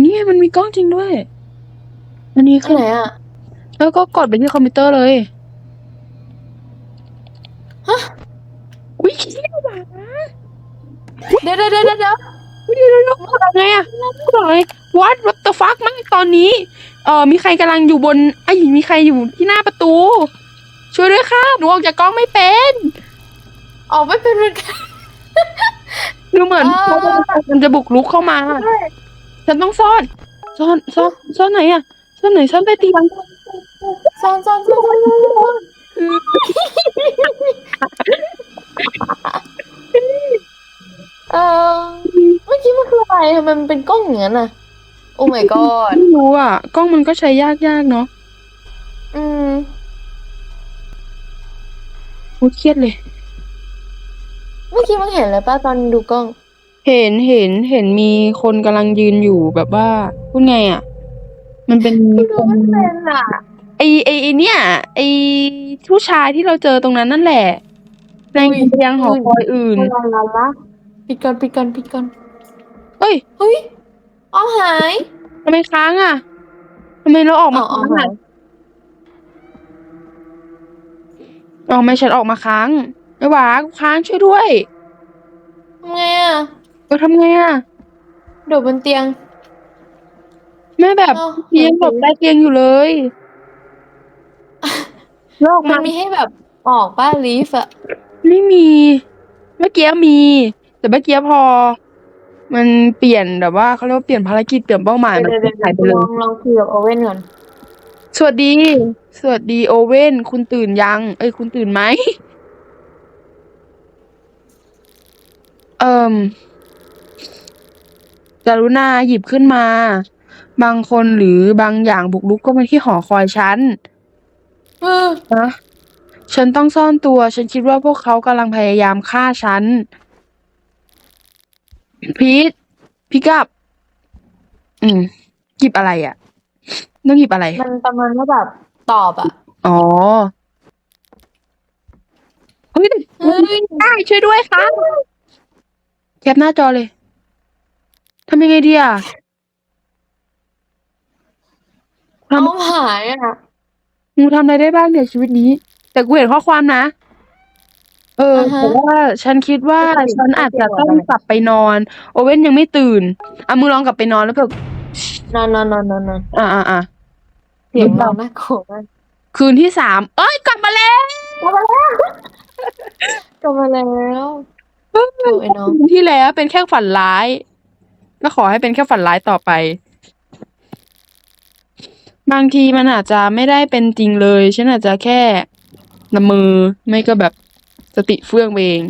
นี่ไงมันมีกล้องจริงด้วย อันนี้ที่คือไหนอะแล้วก็กดไปที่คอมพิวเตอร์เลยฮะ อุ้ยเชี่ยหวาเดี๋ยวเดี๋ยวเดี๋ยวเดี๋ยวอุ้ยเดี๋ยวเดี๋ยวเดี๋ยวกดอะไรอะกดอะไร what what the fuck มากตอนนี้ เอ่อ มีใครกำลังอยู่บนไอ้ยมีใครอยู่ที่หน้าประตู ช่วยด้วยค่ะ หนูออกจากกล้องไม่เป็น ออกไม่เป็นเหมือนกันคือเหมือนอ่ามันจะบุกรุกเข้ามา ฉันต้องซ่อน ซ่อนซ่อนซ่อนไหนอะซ่อนไหนซ่อนใต้เตียงซ่อนซ่อนซ่อนซ่อนซ่อนเออเมื่อกี้มันคืออะไรทำไมมันเป็นกล้องอย่างนั้นอะ โอ้ my god ไม่รู้อะ กล้องมันก็ใช้ยากยากๆเนาะอืมโอ้เครียดเลย เมื่อกี้มันเห็นอะไรป้าตอนดูกล้อง เห็นเห็นเห็นมีคนกำลังยืนอยู่แบบว่าพูดไงอะ มันเป็นดูมันเป็นอะไอไอไอเนี่ยไอผู้ชายที่เราเจอตรงนั้นนั่นแหละ ในอุ้ยเตียงหอคอยอื่น ลาลาลาปิดก่อนปิดก่อนปิดก่อนเอ้ยเฮ้ยเอาหายทำไมค้างอะทำไมเราออกมาเอาเอาค้างหาอะยอ๋อไม่ฉันออกมาค้างไอ้หวากูค้างช่วยด้วยทำไงอะ เออทำไงอะ โดดบนเตียง แม่แบบเอ้า เตียงหลบใต้เตียงอยู่เลยแล้วออกมัมานมีให้แบบออกป้าลีฟอะไม่มี เมื่อกี้มี แต่เมื่อกี้พอ มันเปลี่ยนแบบว่าเขาเรียกว่าเปลี่ยนภารกิจเปลี่ยนเป้าหมายมันเดี๋ยวเดี๋ยวหายไปเดี๋เลยวยลองลองคุยกับโอเว่นก่อนสวัสดี สวัสดีโอเว่น คุณตื่นยัง เอ้ย คุณตื่นไหม เอ่ม กรุณาหยิบขึ้นมา บางคนหรือบางอย่างบุกรุกก็มาที่หอคอยฉันเออนะฉันต้องซ่อนตัว ฉันคิดว่าพวกเขากำลังพยายามฆ่าฉัน พีทพิกับ อืมหยิบอะไรอะ ต้องหยิบอะไร มันประมาณว่าแบบตอบอะอ๋อ เฮ้ยเฮ้ย ได้ช่วยด้วยค่ะแคปหน้าจอเลย ทำยังไงดีอะทเอาหายอะำงูทำอะไรได้บ้างเนี่ยชีวิตนี้ แต่กูเห็นข้อความนะ เอออ่าฮะแต่ว่าฉันคิดว่าไม่ติดฉันอาจจะไม่ต้ติอดงกลับไปนอน โอเว่นยังไม่ตื่นอะมึงลองกลับไปนอนแล้วแบบนอนนอนนอนนอนนอนอ่าอ่าอ่าเสียงเราน่ากลัวมากคืนที่สามเอ้ยกลับมาแล้วกลับมาแล้วโอ้ยน้องคืนที่แล้วเป็นแค่ฝันร้าย ก็ขอให้เป็นแค่ฝันร้ายต่อไป บางทีมันอาจจะไม่ได้เป็นจริงเลยฉันอาจจะแค่ละมือไม่ก็แบบสติเฟื่องไปเอง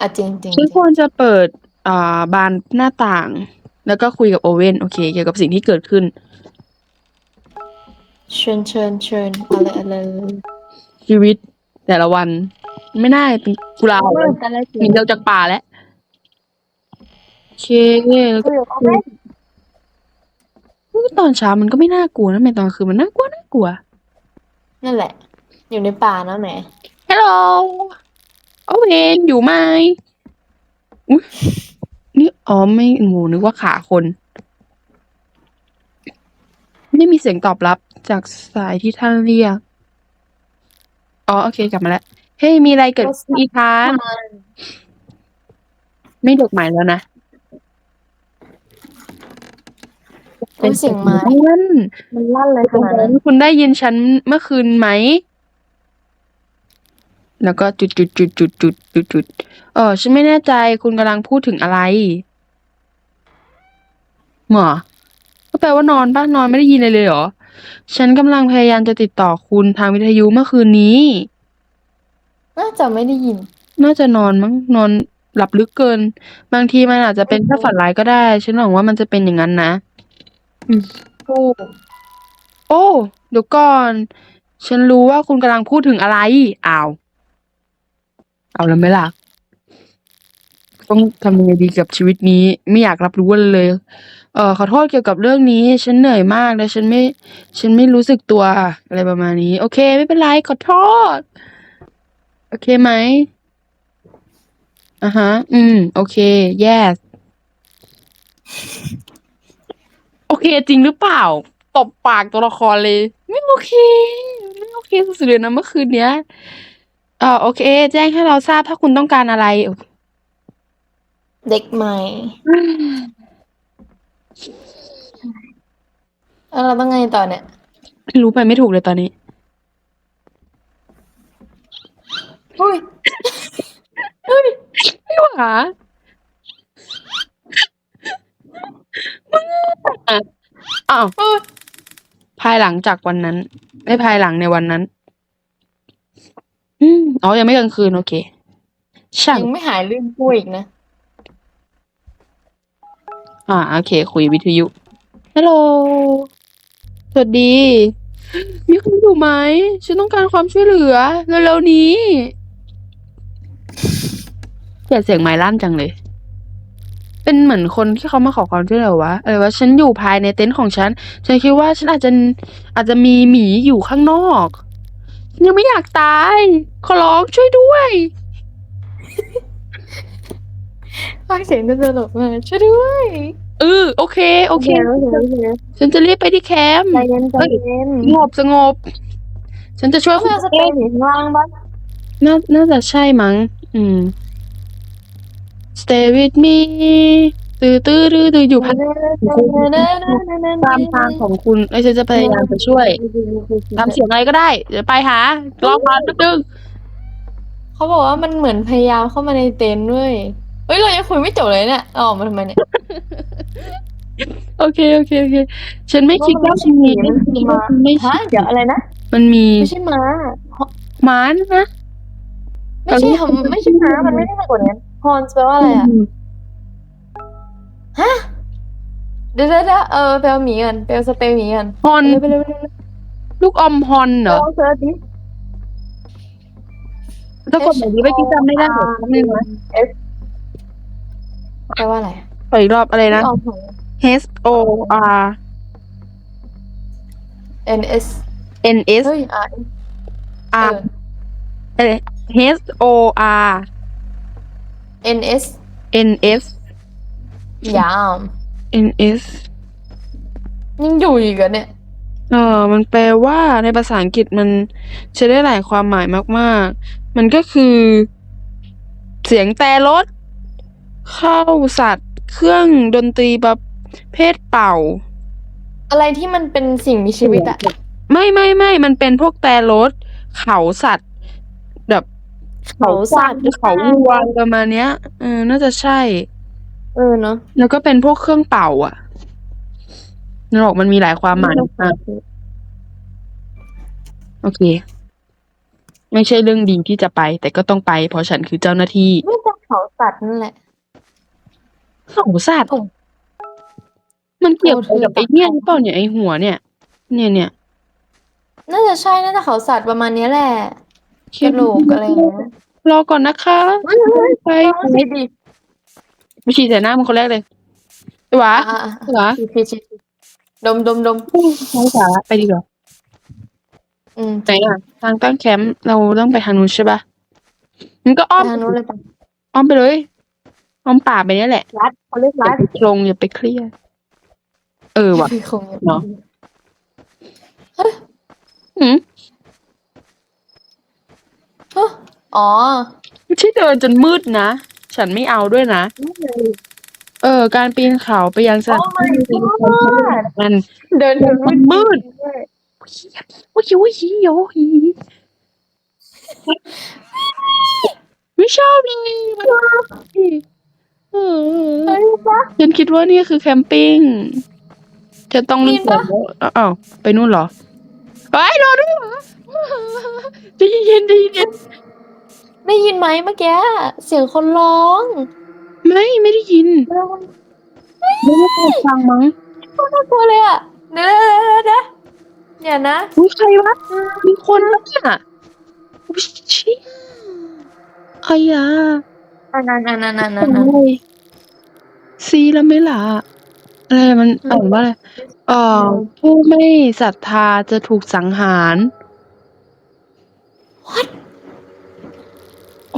อะจริงจริงฉันควรจะเปิดอ่าบานหน้าต่าง แล้วก็คุยกับโอเว่นโอเค เกี่ยวกับสิ่งที่เกิดขึ้น เชิญเชิญเชิญอะไรอะไรชีวิตแต่ละวัน ไม่น่าเป็นกุลาเอาเลเลยยกันเลยหนีเดียวจากป่าแล้วโอ เคแล้วก็ยกับโอเว่นตอนเช้ามันก็ไม่น่ากลัวนะแม่ตอนคืนมันน่ากลัวน่ากลัว นั่นแหละ อยู่ในป่านะแหมฮัลโหลโอเวนอยู่ไหมอุ้ยนี่อ๋อไม่หูนึกว่าขาคน ไม่มีเสียงตอบรับจากสายที่ท่านเรียก อ๋อโอเคกลับมาแล้ว เฮ้ยมีอะไรเกิดขึ้นอีกคะไม่ดอกไม้แล้วนะ เป็นเสียงไม้นั่นมันลั่นเลยขนาดนั้นคุณได้ยินฉันเมื่อคืนไหม แล้วก็จุดจุดจุดจุดจุดจุดจุดเออฉันไม่แน่ใจคุณกำลังพูดถึงอะไรหรอก็แปลว่านอนป่ะนอนไม่ได้ยินเลยเลยเหรอ ฉันกำลังพยายามจะติดต่อคุณทางวิทยุเมื่อคืนนี้ น่าจะไม่ได้ยิน น่าจะนอนมั้งนอนหลับลึกเกิน บางทีมันอาจจะเป็นแค่ฝันร้ายก็ได้ ฉันหวังว่ามันจะเป็นอย่างนั้นนะ พูดโอ้เดี๋ยวก่อน ฉันรู้ว่าคุณกำลังพูดถึงอะไรอ้าว เอาแล้วไหมล่ะ ต้องทำยังไงดีกับชีวิตนี้ ไม่อยากรับรู้อะไรเลย เออขอโทษเกี่ยวกับเรื่องนี้ ฉันเหนื่อยมากและฉันไม่ ฉันไม่รู้สึกตัวอะไรประมาณนี้ โอเค ไม่เป็นไรขอโทษ โอเคไหมอะฮะ อืม โอเค yes จริงหรือเปล่าตบปากตัวละครเลย ไม่โอเค ไม่โอเคสุดๆเลยนะเมื่อคืนเนี้ยเออโอเค แจ้งให้เราทราบถ้าคุณต้องการอะไรโอเคเด็กใหม่ แล้วเราต้องไงต่อเนี่ย รู้ไปไม่ถูกเลยตอนนี้ อุ้ยไม่หวามึงอะ อ้าวอุ้ยภายหลังจากวันนั้นไม่ภายหลังในวันนั้นอืมอ๋อ ยังไม่กลางคืน โอเค ช่างยังไม่หายลืมกูอีกนะ อ่า โอเค คุยวิทยุ ฮัลโหล สวัสดี มีคนอยู่ไหม ฉันต้องการความช่วยเหลือเร็วๆนี้เกลียดเสียงไม้ลั่นจังเลย เป็นเหมือนคนที่เขามาขอความช่วยเหลือวะอะไรวะฉันอยู่ภายในเต็นท์ของฉัน ฉันคิดว่าฉันอาจจะอาจจะมีหมีอยู่ข้างนอกฉันยังไม่อยากตาย ขอร้องช่วยด้วยภาคเสียงตลกมากช่วยด้วยเออโอเคโอเคโอเค โอเค ฉันจะรีบไปที่แคมป์ใจเย็นใจเย็นสงบสงบ ฉันจะช่วยเขาคุณเอาสเตย์อยู่ข้างล่างปะน่าน่าจะใช่มั้ง อืม stay with me ตื้อตื้อตื้อตื้ออยู่พันตามทางของคุณไอ้ยฉันจะพยายามจะช่วยตามเสียงอะไรก็ได้ เดี๋ยวไปหารอมาแป๊บนึงเขาบอกว่ามันเหมือนพยายามเข้ามาในเต็นท์ด้วยเฮ้ยเรายังคุยไม่จบเลยเนี่ยเอาออกมาทำไมเนี่ยโอเคโอเคโอเค ฉันไม่คิดว่ามันมีมันคือม้าไม่ฮะคิดเดี๋ยวอะไรนะมันมีไม่ใช่ม้าม้านะ ไม่ใช่ค่ะไม่ใช่ม้ามันไม่ได้สะกดงั้น ฮอนแปลว่าอะไรอะ ฮะ เดี๋ยวเดี๋ยวเดี๋ยวเออไปเอาหมีกันไปเอาสเตย์หมีกันฮอน ไปเร็วไปเร็วไปเร็วลูกอมฮอนเหรอลองเซิร์ชดิถ้ากดแบบนี้ไม่อกี้จำไม่ได้เหรอแป๊บนึงนะ S แปลว่าอะไรขออีกรอบอะไรนะ ออกของ H O R N S N S เฮ้ย R R เอ้ย H O R N S N S ยาม N S ยังอยู่อีกเหรอเนี่ย เออ มันแปลว่าในภาษาอังกฤษมันใช้ได้หลายความหมายมาก ๆ มันก็คือ เสียงแต่รถ เข้าสัตว์ เครื่องดนตรีประเภทเป่า อะไรที่มันเป็นสิ่งมีชีวิตอะไม่ไม่ไม่ มันเป็นพวกแต่รถ เขาสัตว์ แบบ เขาสัตว์เขาวัวประมาณเนี้ยเออน่าจะใช่ เออเนาะแล้วก็เป็นพวกเครื่องเป่า อะนึกออกมันมีหลายความหมายมากโอเค ไม่ใช่เรื่องดีที่จะไป แต่ก็ต้องไป เพราะฉันคือเจ้าหน้าที่น่าจะเขาสัตว์นั่นแหละ เขาสัตว์ผมมันเกี่ยวกับไอ้เนี่ยหรือเปล่าเนี่ยไอ้หัวเนี่ย เนี่ยเนี่ยน่าจะใช่น่าจะเขาสัตว์ประมาณนี้แหละ กระโหลกอะไรอย่างเงี้ยรอก่อนนะคะเฮ้ยเฮ้ยไปลองสิดิไปฉีดใส่หน้ามันคนแรกเลยไอ้หวะอะอะไอ้หวะฉีดฉีดฉีดดมดมดมน้องสาไปดีกว่าอืมไหนอะทางตั้งแคมป์เราต้องไปทางนู้นใช่ปะมันก็อ้อมทางนู้นเลยปะอ้อมไปเลยอ้อมป่าไปเนี่ยแหละรัดเขาเรียกอย่ารัดไปตรงอย่าไปเครียดเออว่ะคงเนาะ อืม เฮ้ย อ๋อไม่ใช่เดินจนมืดนะ ฉันไม่เอาด้วยนะ เออ การปีนเขาไปยังสถาน Oh my ที่ god มัน เดินถึงมันมืด โอ้ยโอ้ยโอ้ยไม่ชอบเลยมันเอเฮ้อยจ๊ะฉันคิดว่านี่คือแคมปิ้ง จะต้องนึกปีนปะแล้วอ้าวไปนู่นเหรอเฮ้ยรอด้วยเหรอใจเย็นๆใจเย็น ได้ยินไหมเมื่อกี้เสียงคนร้องๆไม่ไม่ได้ยินไม่ได้เปิดฟังมั้งโคตรน่ากลัวเลยอะเดี๋ยวเดี๋ยวเดี๋ยวนะอุ้ยใครวะมีคนปะเนี่ยอุ้ยเชี่ยไอ้ยาอันนั้นอันนั้นอันอะนั้นอันนั้นไรซีแล้วไม่ล่ะอะไรมันอ่านว่าอะไรเอ่อผู้ไม่ศรัทธาจะถูกสังหาร What?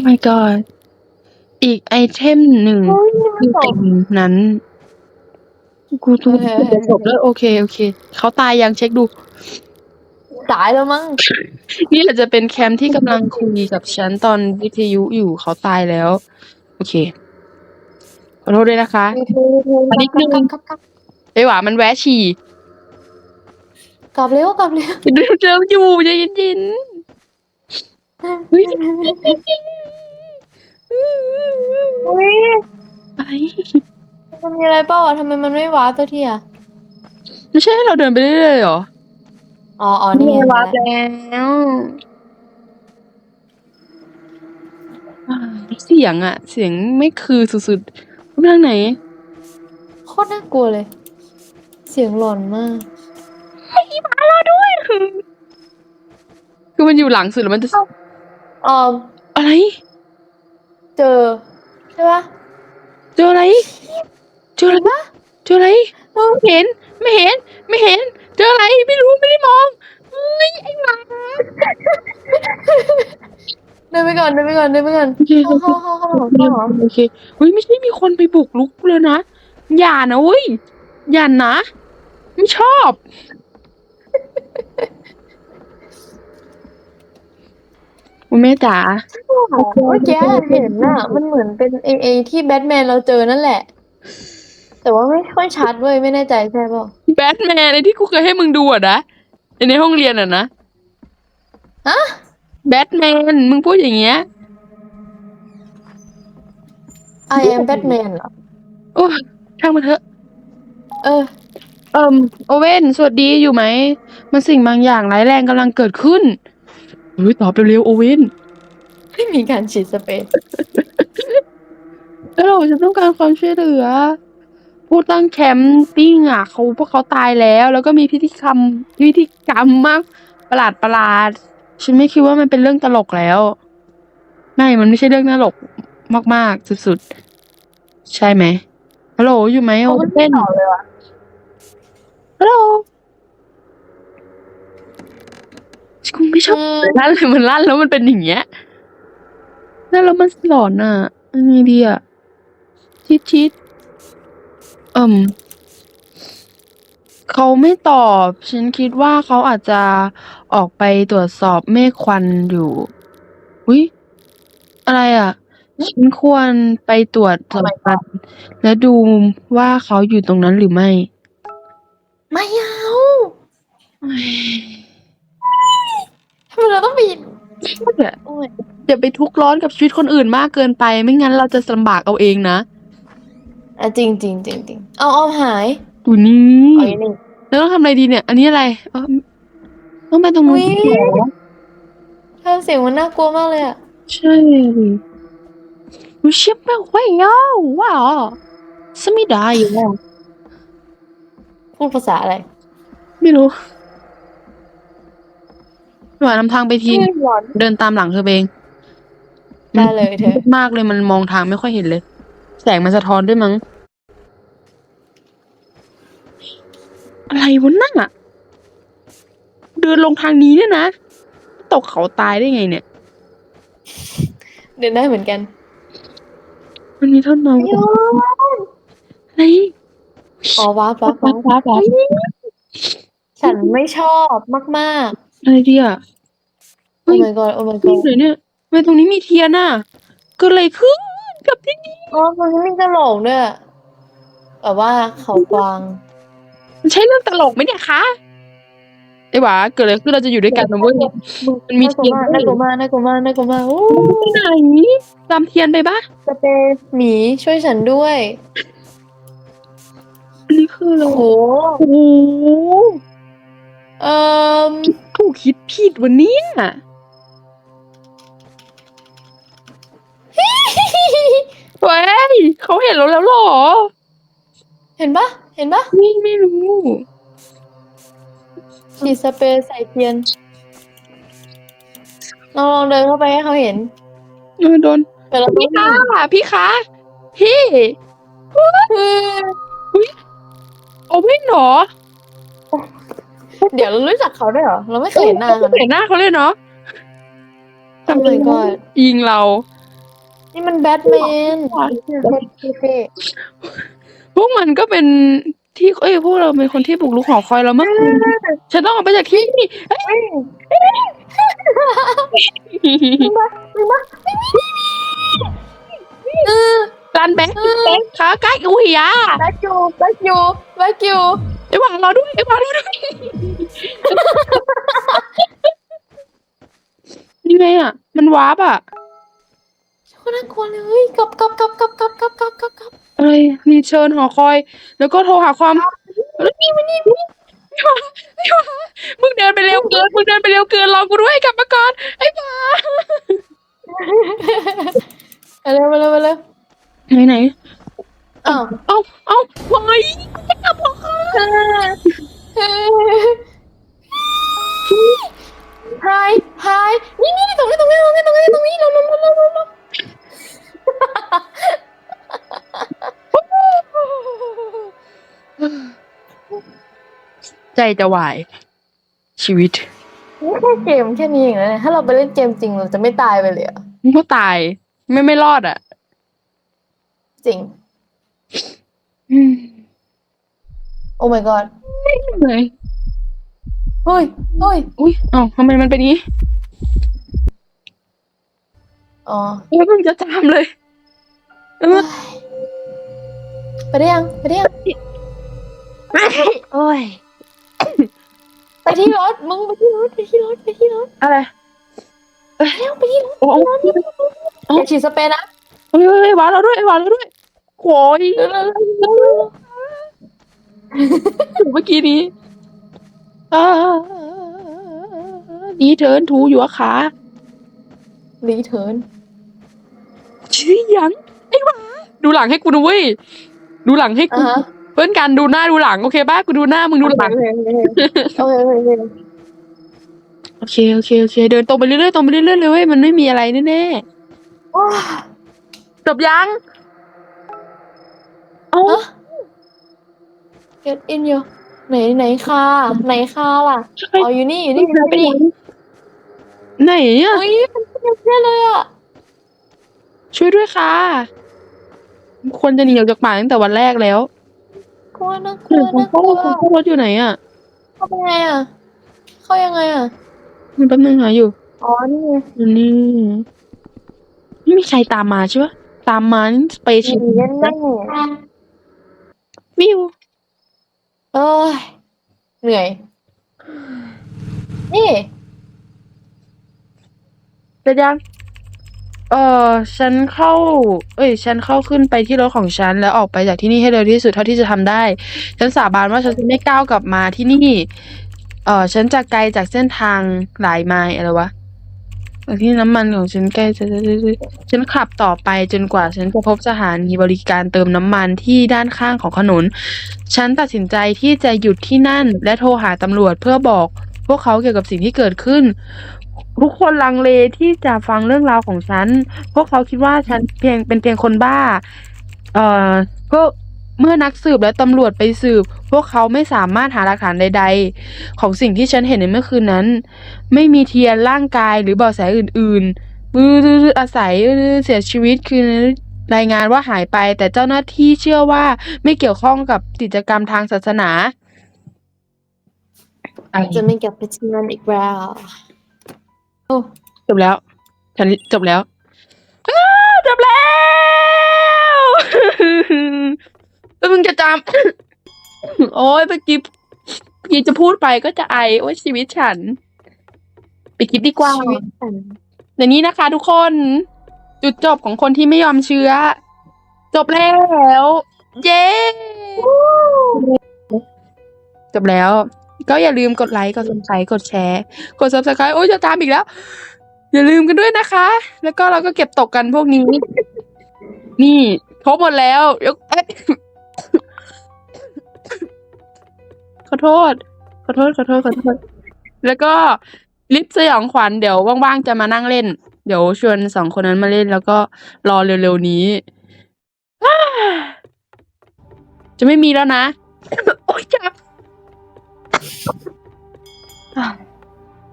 Oh my god อีกไอเทมหนึ่งเฮ้ยนี่มันคือบอกเต็มนั้น กูทุกจะจบแล้วโอเค โอเค เขาตายยังเช็คดู ตายแล้วมั้ง นี่อาจจะเป็นแคมป์ที่กำลังคุยกับฉันตอนวิทยุอยู่เขาตายแล้ว โอเค ขอโทษด้วยนะคะอันนี้คือครับครับครับไอหวามันแวะฉี่ กลับเร็วกลับเร็วเดินเดินอยู่ใจเย็นๆเฮ้ย อุ๊ยอะไรมันมีอะไรเปล่าอะทำไมมันไม่ว้าร์ปตัวที่อะไม่ใช่ให้เราเดินไปเรื่อยๆเหรอ อ๋ออ๋อนี่ไงวามาแล้วแล้วอ่าเสียงอะเสียงไม่คือสุดๆไปทางไหน โคตรน่ากลัวเลย เสียงหลอนมากมาเราด้วยคือมันอยู่หลังสุดแล้วมันจะ อ๋ออะไร เจอ ใช่ปะเจออะไรเจออะไรปะเจออะไรไม่เห็นไม่เห็นไม่เห็น เจออะไรไม่รู้ไม่ได้มองเฮ้ยไอ้หมาเดินไปก่อนเดินไปก่อนเดินไปก่อนโอเคเข้าเข้าเข้าเข้าเข้าเข้าเหรอโอเคเฮ้ยไม่ใช่มีคนไปบุกลุกเลยนะอย่านะเว้ยอย่านะ ไม่ชอบ คุณแม่จ๋าเมื่อกี้เห็นน่ะ มันเหมือนเป็นเอเอที่แบทแมนเราเจอนั่นแหละ แต่ว่าไม่ค่อยชัดเว้ยไม่แน่ใจใช่ป่ะแบทแมนไอ้ที่กูเคยให้มึงดูอะนะไอ้ในห้องเรียนอะนะฮะแบทแมนมึงพูดอย่างเงี้ย I am Batman เหรอโอ้ยช่างมันเถอะ เออ เอิมโอเว่นสวัสดีอยู่ไหม มันสิ่งบางอย่างร้ายแรงกำลังเกิดขึ้น เฮ้ยตอบเร็วๆโอเว่นไม่มีการฉีดสเปรย์แล้วเราจะต้องการความช่วยเหลือ ผู้ตั้งแคมปิ้งอะเขาพวกเขาตายแล้ว แล้วก็มีพิธีกรรมพิธีกรรมมากประหลาดประหลาดๆฉันไม่คิดว่ามันเป็นเรื่องตลกแล้ว ไม่มันไม่ใช่เรื่องตลกมากๆสุดๆ ใช่ไหมฮัลโหลอยู่ไหมโอเขาไม่เว่นตอบเลยว่ะฮัลโหล กูไม่ชอบอืมลั่นเลยมันลั่นแล้วมันเป็นอย่างเงี้ยลั่นแล้วมันหลอนอะยังไงดีอะชิดชิดเอ่มเขาไม่ตอบ ฉันคิดว่าเขาอาจจะออกไปตรวจสอบเมฆควันอยู่อุ้ยอะไรอะ ฉันควรไปตรวจสอบกันและดูว่าเขาอยู่ตรงนั้นหรือไม่ ไม่เอาทำไม เราต้องไปอย่าโอ้ยอย่าไปทุกข์ร้อนกับชีวิตคนอื่นมากเกินไป ไม่งั้นเราจะลำบากเอาเองนะอะจริงจริงจริงจริงเอาเอาหายดูนี่เอาอย่างนี้แล้วต้องทำอะไรดีเนี่ย อันนี้อะไรเอ้อต้องไปตรงนู้นอุ๊ยเธอเสียงมันน่ากลัวมากเลยอะใช่ดิวิชิปไม่ไหวอะว้าวสมิดาอยู่อะพูดภาษาอะไร ไม่รู้ หวานนำทางไปที หลอนเดินตามหลังเธอเองได้เลยเธอ มืดมากเลยมันมองทางไม่ค่อยเห็นเลย แสงมันสะท้อนด้วยมั้ง อะไรวะนั่นอะเดินลงทางนี้เนี่ยนะ ตกเขาตายได้ไงเนี่ย เดินได้เหมือนกันมันมีท่อนไม้โยอะไรอ๋อว้าบว้าบว้าว้าบว้าว้าฉันไม่ชอบมาก อะไรดีอะๆโอ้ my god โอ้ my นี่ god เลยเนี่ยทำไมตรงนี้มีเทียนอะเกิดอะไรขึ้นกับที่นี่อ๋อมันมีกระโหลกด้วยอะแบบว่าเขากวาง มันใช่เรื่องตลกไหมเนี่ยคะไอ้หวาเกิดอะไรขึ้นเราจะอยู่ด้วยกันนะเว้ย มันมีน่ากลัวมากเทียนด้วย น่ากลัวมากน่ากลัวมากน่ากลัวมากอู้ไหนตามเทียนไปปะสเปรย์หมีช่วยฉันด้วยอันนี้คืออะไรโอ้โหโอ้โห เอ่อถูกคิดผิดวันนี้เว้ยเขาเห็นเราแล้วเหรอ เห็นปะเห็นปะไม่ไม่รู้ฉีดสเปรย์ใส่เทียนลองลองเดินเข้าไปให้เขาเห็นเออโดนแต่เราพี่คะพี่คะพี่คือเอาไม่หนอ เดี๋ยวเรารู้จักเขาด้วยเหรอ เราไม่เคยเห็นหน้าเขาเห็นหน้าเขาเลยเนาะโอ้ my god ยิงเรา นี่มันแบทแมนเท่พวกมันก็เป็นที่เอ้ยพวกเราเป็นคนที่บุกรุกหอคอยเราเมื่อคืนฉันต้องออกไปจากที่นี่เอ้ยเออ รันแบงค์แบงค์ขาใกล้อุ้ยยาแบ็กยูแบ็กยูแบ็กยูไอ้หวังเราด้วยไอ้หวังเราด้วยยังไงอะ มันวาร์ปอะคนน่ากลัวเลยกลับกลับกลับกลับกลับกลับกลับกลับกลับอะไรรีเชิญหอคอย แล้วก็โทรหาความแล้วนี่มันนี่นี่ไม่ว่าไม่ว่ามึงเดินไปเร็วเกินมึงเดินไปเร็วเกินรอกูด้วยกลับมาก่อนไอ้บ้าไปเร็วไปเร็วไปเร็ว ไหนไหนอ้าวเอ้าเอ้าไว้กูจะกลับหอคอยหายหายนี่นี่ตรงนี้ตรงนี้ตรงนี้ตรงนี้ตรงนี้ลงลงลงลงลงลงใจจะวาย ชีวิตนี่แค่เกมแค่นี้เองนะเนี่ยถ้าเราไปเล่นเกมจริงเราจะไม่ตายไปเลยเหรอะมึงก็ตาย ไม่ไม่รอดอะ จริง อืมโอ้ my god เหนื่อยเฮ้ยเฮ้ยอุ้ยเอ้าทำไมมันเป็นอย่างนี้อ๋อเออเพิ่งจะจามเลยเออไปได้ยังไปได้ยังโอ้ยไปที่รถมึงไปที่รถไปที่รถไปที่รถอะไรไปแล้วไปที่รถโอ้โหอย่าฉีดสเปรย์นะเฮ้ยเฮ้ยเฮ้ยวางเราด้วยวางเราด้วย โอ้ยเร็วเร็วเร็วเร็วเร็วเมื่อกี้นี้อ่าดีเทิร์นถูอยู่อะขารีเทิร์นชื่อยัง ไอ้หวาดูหลังให้กูด้วยดูหลังให้กู อะฮะเพื่อนกันดูหน้าดูหลัง โอเคป่ะกูดูหน้ามึงดูหลังโอเคโอเคโอเคโอเคโอเคโอเคโอเค เดินตรงไปเรื่อยๆตรงไปเรื่อยๆเลยเว้ยมันไม่มีอะไรแน่โอ้ยๆจบยัง เอ้าฮะ get in อยู่ไหนไหนคาไหนคาล่ะอ๋ออยู่นี่อยู่นี่อยู่ไปไหนนี่ไหนอะเฮ้ยมันเป็นเพื่อนเลยอะช่วยด้วยค่ะควรจะหนีออกจากป่าตั้งแต่วันแรกแล้วกลัวนะกคุลัณวคุณนะกพ่อลัวคุณพ่อรถอยู่ไหนอะเข้าไปไงอะเข้ายังไงอะมันแป๊บนึงหาอยู่อ๋อนี่ไงอยู่นี่ไม่มีใครตามมาใช่ปะตามมานี่สเปเชียลมีแน่แน่ วิวเอ้ยเหนื่อย นี่ เสร็จยัง เออฉันเข้า เอ้ย ฉันเข้าขึ้นไปที่รถของฉัน แล้วออกไปจากที่นี่ให้เร็วที่สุดเท่าที่จะทำได้ ฉันสาบานว่าฉันจะไม่ก้าวกลับมาที่นี่ เออฉันจะไกลจากเส้นทางหลายไมล์อะไรวะ ที่น้ำมันของฉันใกล้จะฉันขับต่อไปจนกว่าฉันจะพบสถานีบริการเติมน้ำมันที่ด้านข้างของถนน ฉันตัดสินใจที่จะหยุดที่นั่น และโทรหาตำรวจเพื่อบอก พวกเขาเกี่ยวกับสิ่งที่เกิดขึ้น ทุกคนลังเลที่จะฟังเรื่องราวของฉัน พวกเขาคิดว่าฉันเพียงเป็นเพียงคนบ้า เอ่อก็ เมื่อนักสืบและตำรวจไปสืบ พวกเขาไม่สามารถหาหลักฐานใด ๆ ของสิ่งที่ฉันเห็นในเมื่อคืนนั้น ไม่มีเทียนร่างกายหรือเบาะแสอื่นๆมืออาศัยเสียชีวิตคือรายงานว่าหายไป แต่เจ้าหน้าที่เชื่อว่าไม่เกี่ยวข้องกับกิจกรรมทางศาสนาอะไรจะไม่กลับไปที่นั่นอีกแล้วโอ้จบแล้ว ฉันจบแล้วอ้าจบแล้ว แล้วมึงจะจำ โอ้ยเมื่อกี้เมื่อกี้จะพูดไปก็จะไอโอ้ยชีวิตฉันไปคิดดีกว่าชีวิตฉันในนี้นะคะ ทุกคน จุดจบของคนที่ไม่ยอมเชื้อ จบแล้ว เย้จบแล้ว ก็อย่าลืมกดไลค์กด subscribe กดแชร์ กด subscribe โอ้ยจะตามอีกแล้ว อย่าลืมกันด้วยนะคะ แล้วก็เราก็เก็บตกกันพวกนี้ นี่ครบหมดแล้วยกเอ๊ะ ขอโทษ ขอโทษ ขอโทษ ขอโทษ แล้วก็ลิฟต์สยองขวัญเดี๋ยวว่างๆจะมานั่งเล่น เดี๋ยวชวนสองคนนั้นมาเล่น แล้วก็รอเร็วๆนี้ จะไม่มีแล้วนะ โอ๊ยจับ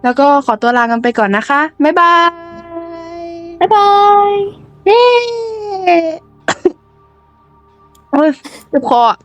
แล้วก็ขอตัวลากันไปก่อนนะคะ บ๊ายบาย บ๊ายบายเย้ โอ้ยเจ็บคออะ